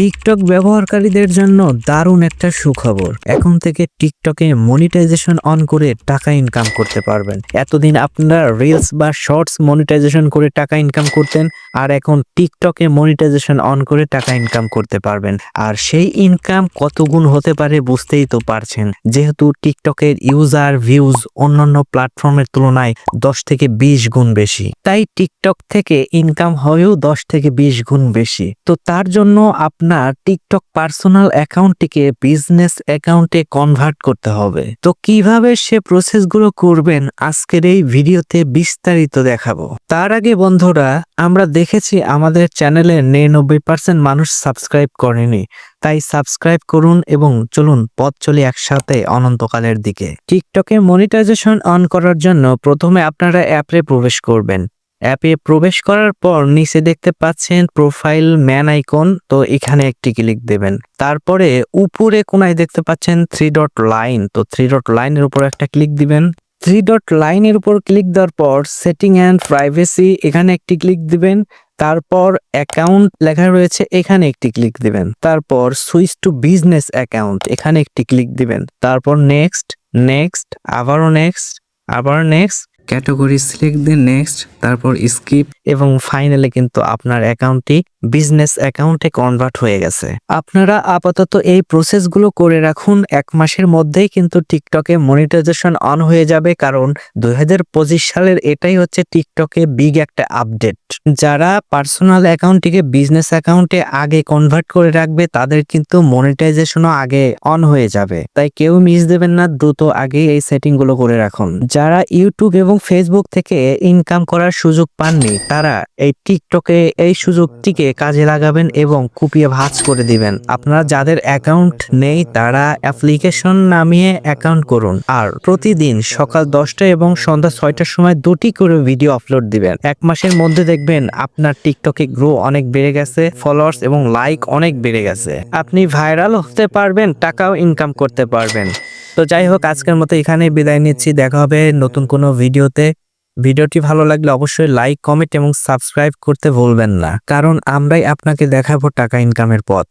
TikTok ব্যবহারকারীদের জন্য দারুণ একটা সুখবর। এখন থেকে টিকটকে মনিটাইজেশন অন করে টাকা ইনকাম করতে পারবেন। এতদিন আপনারা রিলস বা শর্টস মনিটাইজেশন করে টাকা ইনকাম করতেন, আর এখন টিকটকে মনিটাইজেশন অন করে টাকা ইনকাম করতে পারবেন। আর সেই ইনকাম কত গুণ হতে পারে বুঝতেই তো পারছেন। যেহেতু টিকটকের ইউজার ভিউজ অন্যান্য প্ল্যাটফর্মের তুলনায় দশ থেকে বিশ গুণ বেশি, তাই টিকটক থেকে ইনকাম হয়েও দশ থেকে বিশ গুণ বেশি। তো তার জন্য আপনার টিকটক পার্সোনাল অ্যাকাউন্টটিকে বিজনেস অ্যাকাউন্টে কনভার্ট করতে হবে। তো কীভাবে সে প্রসেসগুলো করবেন আজকের এই ভিডিওতে বিস্তারিত দেখাবো। তার আগে বন্ধুরা, আমরা দেখেছি আমাদের চ্যানেলে নিরানব্বই পার্সেন্ট মানুষ সাবস্ক্রাইব করেনি। তাই সাবস্ক্রাইব করুন এবং চলুন পথ চলি একসাথে অনন্তকালের দিকে। টিকটকে মনিটাইজেশন অন করার জন্য প্রথমে আপনারা অ্যাপে প্রবেশ করবেন। অ্যাপে প্রবেশ করার পর নিচে দেখতে পাচ্ছেন প্রোফাইল ম্যান আইকন তো এখানে একটি ক্লিক দেবেন। তারপরে উপরে কোনায় দেখতে পাচ্ছেন থ্রি ডট লাইন তো থ্রি ডট লাইনের উপর একটা ক্লিক দিবেন। থ্রি ডট লাইনের উপর ক্লিক দেওয়ার পর সেটিং অ্যান্ড প্রাইভেসি এখানে একটি ক্লিক দিবেন। তারপর অ্যাকাউন্ট লেখা রয়েছে, এখানে একটি ক্লিক দিবেন। তারপর সুইচ টু বিজনেস অ্যাকাউন্ট এখানে একটি ক্লিক দিবেন। তারপর নেক্সট নেক্সট আবারও নেক্সট আবার নেক্সট ক্যাটাগরি সিলেক্ট দেন নেক্সট, তারপর স্কিপ। এবং ফাইনালে কিন্তু আপনার অ্যাকাউন্টটি বিজনেস অ্যাকাউন্টে কনভার্ট হয়ে গেছে। আপনারা আপাতত এই প্রসেসগুলো করে রাখুন, এক মাসের মধ্যেই কিন্তু টিকটকে মনিটাইজেশন অন হয়ে যাবে, কারণ দুই হাজার পঁচিশ সালের এটাই হচ্ছে টিকটকে বিগ একটা আপডেট। যারা পার্সোনাল অ্যাকাউন্টটিকে বিজনেস অ্যাকাউন্টে আগে কনভার্ট করে রাখবে, তাদের কিন্তু মনিটাইজেশনও আগে অন হয়ে যাবে। তাই কেউ মিস দেবেন না, দ্রুত আগে এই সেটিংগুলো করে রাখুন। যারা ইউটিউব এবং ফেসবুক থেকে ইনকাম করার সুযোগ পাননি, তারা এই টিকটকে এই সুযোগটিকে কাজে লাগাবেন এবং কুপিয়ে ভাজ করে দিবেন। আপনারা যাদের অ্যাকাউন্ট নেই, তারা অ্যাপ্লিকেশন নামিয়ে অ্যাকাউন্ট করুন। আর প্রতিদিন সকাল দশটা এবং সন্ধ্যা ছয়টার সময় দুটি করে ভিডিও আপলোড দিবেন। এক মাসের মধ্যে দেখবেন আপনার টিকটকে গ্রো অনেক বেড়ে গেছে ফলোয়ার্স এবং লাইক অনেক বেড়ে গেছে। আপনি ভাইরাল হতে পারবেন, টাকাও ইনকাম করতে পারবেন। তো যাই হোক, আজকের মতো এখানে বিদায় নিচ্ছি। দেখা হবে নতুন কোনো ভিডিওতে। ভিডিওটি ভালো লাগলে অবশ্যই লাইক কমেন্ট এবং সাবস্ক্রাইব করতে ভুলবেন না। কারণ আমরাই আপনাকে দেখাবো টাকা ইনকামের পথ।